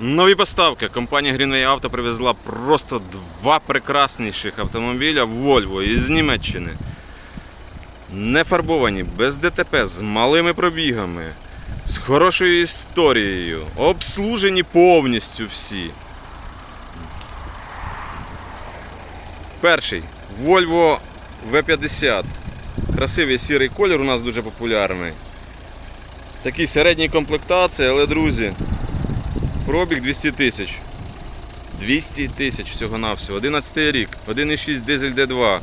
Нові поставки. Компанія Greenway Auto привезла просто два прекрасніших автомобіля Volvo із Німеччини. Не фарбовані, без ДТП, з малими пробігами, з хорошою історією, обслужені повністю всі. Перший Volvo V50. Красивий сірий колір у нас дуже популярний. Такий середній комплектації, але друзі, Пробіг 200 тисяч. 200 тисяч всього-навсього. 11 рік, 1,6 дизель D2.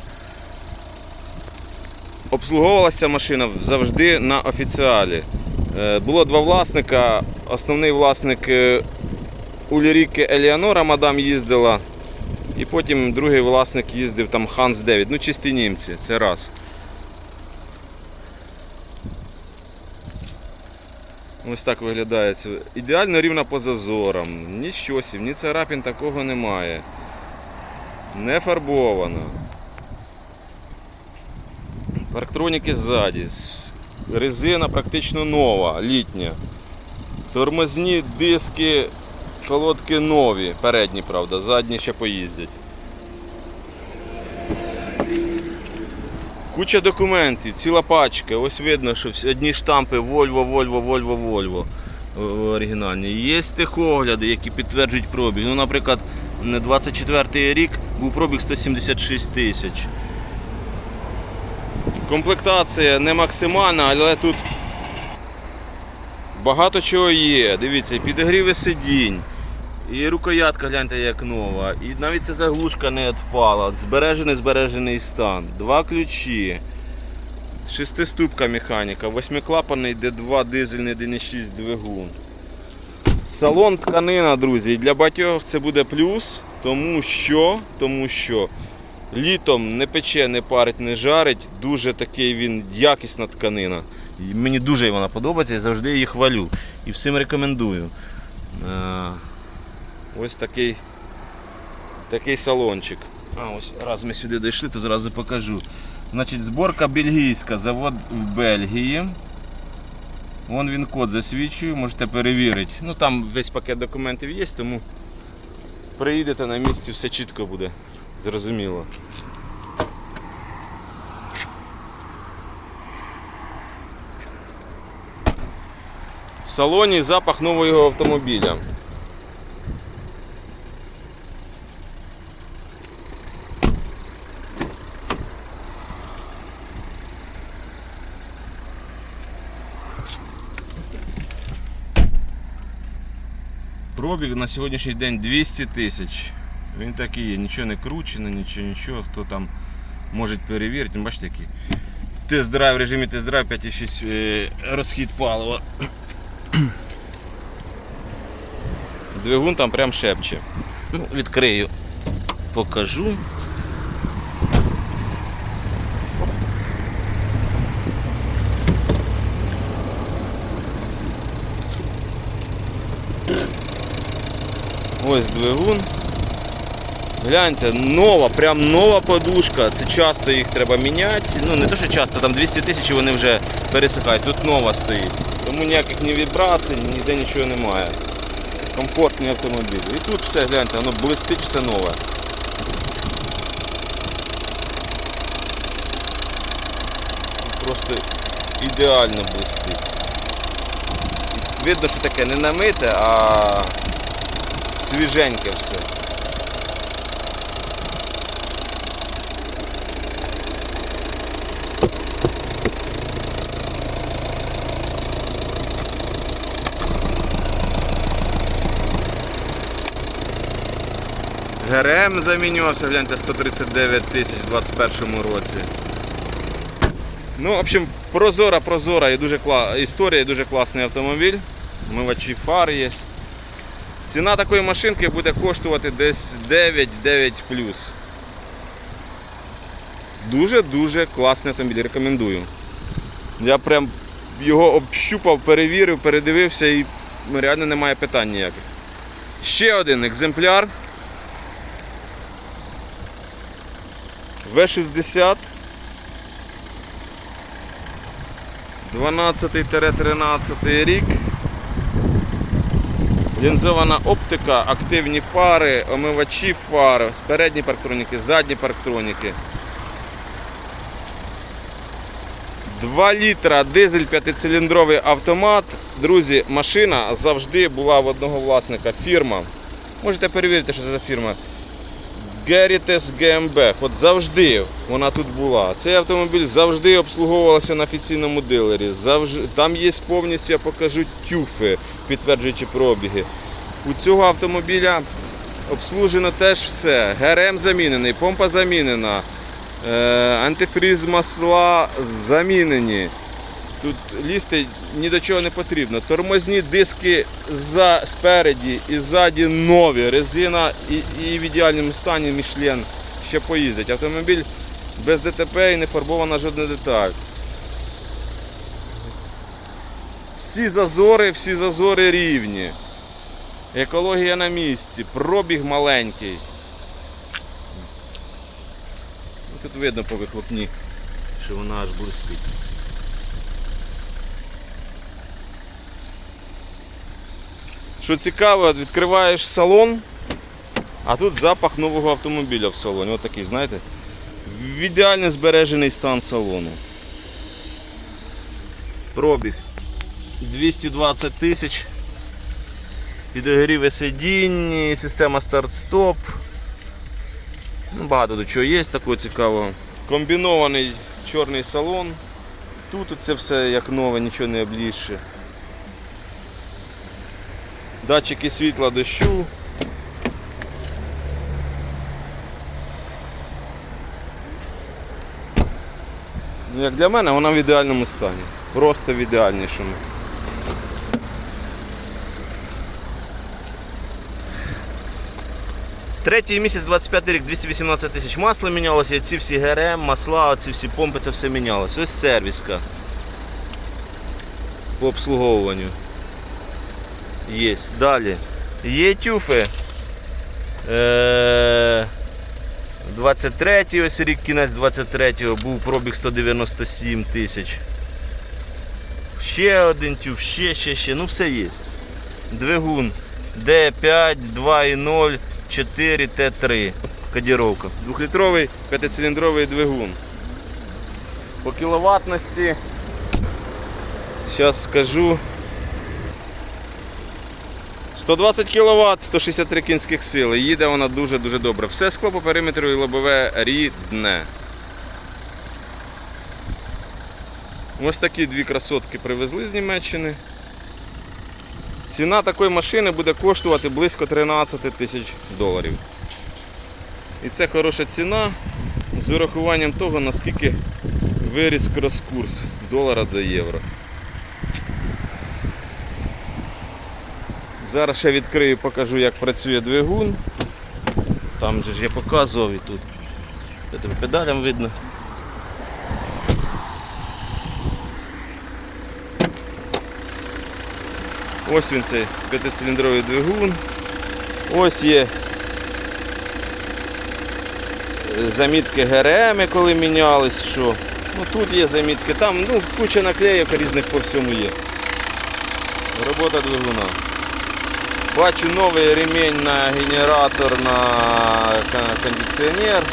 Обслуговувалася машина завжди на офіціалі. Е, Було два власника. Основний власник е, Уліріки Еліанора, мадам їздила. І потім другий власник їздив там Ханс 9. Ну, чисті німці, це раз. Ось так виглядає. Ідеально рівна по зазорам. Ні щосів, ні царапін такого немає. Не фарбовано. Парктроніки ззаді. Резина практично нова, літня. Тормозні диски, колодки нові. Передні, правда, задні ще поїздять. Куча документів, ціла пачка. Ось видно, що одні штампи Volvo, Volvo оригінальні. Є техогляди, які підтверджують пробіг. Ну, наприклад, на 24 рік був пробіг 176 тисяч. Комплектація не максимальна, але тут багато чого є. Дивіться, підігріви сидінь. І рукоятка, гляньте, як нова. І навіть ця заглушка не відпала. Збережений збережений стан. Два ключі. Шестиступка механіка, восьмиклапаний D2 дизельний 1.6 двигун. Салон тканина, друзі. Для багатьох це буде плюс, тому що, тому що літом не пече, не парить, не жарить. Дуже такий він якісна тканина. І мені дуже вона подобається, я завжди її хвалю. І всім рекомендую. Ось такий, такий салончик. А ось раз ми сюди дійшли, то зразу покажу. Значить, зборка бельгійська, завод в Бельгії. Вон він код засвідчує, можете перевірити. Ну там весь пакет документів є, тому приїдете на місці, все чітко буде. Зрозуміло. В салоні запах нового автомобіля. Пробіг на сьогоднішній день 200 тисяч. Він такий є, нічого не кручено, нічого, нічого. Хто там може перевірити, бачите який. Тест-драйв, в режимі тест-драйв 5,6 е, розхід палива. Двигун там прям шепче. Ну, відкрию, покажу. Ось двигун. Гляньте, нова, прям нова подушка. Це часто їх треба міняти. Ну не то, що часто, там 200 тисяч вони вже пересихають. Тут нова стоїть. Тому ніяких ні вібрацій, ніде нічого немає. Комфортний автомобіль. І тут все, гляньте, воно блистить все нове. Просто ідеально блистить. Видно, що таке не намите, а свіженьке все. ГРМ замінювався, гляньте, 139 тисяч у 2021 році. Ну, в общем, прозора, прозора і дуже кла... історія, і дуже класний автомобіль. Мивачі фар є. Ціна такої машинки буде коштувати десь 9-9 Дуже-дуже класний автомобіль, рекомендую. Я прям його общупав, перевірив, передивився і реально немає питань ніяких. Ще один екземпляр. В60 12-13 рік. Лінзована оптика, активні фари, омивачі фар, передні парктроніки, задні парктроніки. 2 літра дизель п'ятициліндровий автомат. Друзі, машина завжди була в одного власника. Фірма. Можете перевірити, що це за фірма. Gerites GmbH. От завжди вона тут була. Цей автомобіль завжди обслуговувався на офіційному дилері. Завжди, там є повністю, я покажу, тюфи, підтверджуючи пробіги. У цього автомобіля обслужено теж все. ГРМ замінений, помпа замінена, е, антифріз масла замінені. Тут лізти ні до чого не потрібно. Тормозні диски за, спереді і ззаді нові. Резина і, і в ідеальному стані Мішлен ще поїздить. Автомобіль без ДТП і не фарбована жодна деталь. Всі зазори, всі зазори рівні. Екологія на місці, пробіг маленький. Тут видно по вихлопні, що вона аж блистить. Що цікаво, відкриваєш салон, а тут запах нового автомобіля в салоні. Ось такий, знаєте, в ідеально збережений стан салону. Пробіг 220 тисяч. Підогріве сидінь, система старт-стоп. Ну, багато до чого є такого цікавого. Комбінований чорний салон. Тут це все як нове, нічого не облізше. Датчики світла дощу. Ну, Як для мене, вона в ідеальному стані. Просто в ідеальнішому. Третій місяць, 25 рік, 218 тисяч масла мінялося, ці всі ГРМ, масла, ці всі помпи, це все мінялося. Ось сервіска по обслуговуванню. Є. Далі. Є тюфи. Е, 23-й, ось рік кінець 23-го, був пробіг 197 тисяч. Ще один тюф, ще, ще, ще. Ну все є. Двигун D5, 2.0, 4 Т3. Кодіровка. Двохлітровий п'ятициліндровий двигун. По кіловатності. Зараз скажу. 120 кВт, 163 кінських сили. Їде вона дуже-дуже добре. Все скло по периметру і лобове рідне. Ось такі дві красотки привезли з Німеччини. Ціна такої машини буде коштувати близько 13 тисяч доларів. І це хороша ціна з урахуванням того, наскільки виріс крос-курс долара до євро. Зараз ще відкрию, покажу, як працює двигун. Там же ж я показував і тут. Це педалям видно. Ось він цей п'ятициліндровий двигун. Ось є замітки ГРМ, коли мінялись, що. Ну, тут є замітки, там ну, куча наклеїв різних по всьому є. Робота двигуна. Бачу новий ремень на генератор на кондиціонер.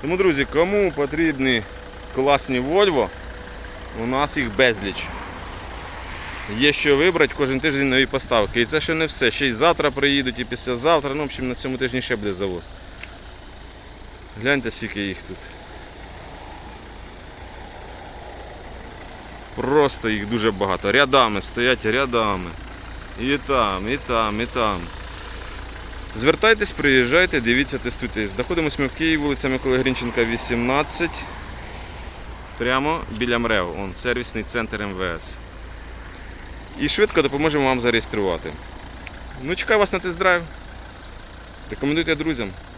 Тому, друзі, кому потрібні класні Volvo, у нас їх безліч. Є що вибрати, кожен тиждень нові поставки. І це ще не все. Ще й завтра приїдуть, і післязавтра. Ну, в общем, на цьому тижні ще буде завоз. Гляньте, скільки їх тут. Просто їх дуже багато. Рядами стоять рядами. І там, і там, і там. Звертайтесь, приїжджайте, дивіться, тестуйте. Знаходимося ми в Києві, вулиця Миколи Грінченка, 18. Прямо біля МРЕВ, он, сервісний центр МВС. І швидко допоможемо вам зареєструвати. Ну, чекаю вас на тест-драйв. Рекомендуйте друзям.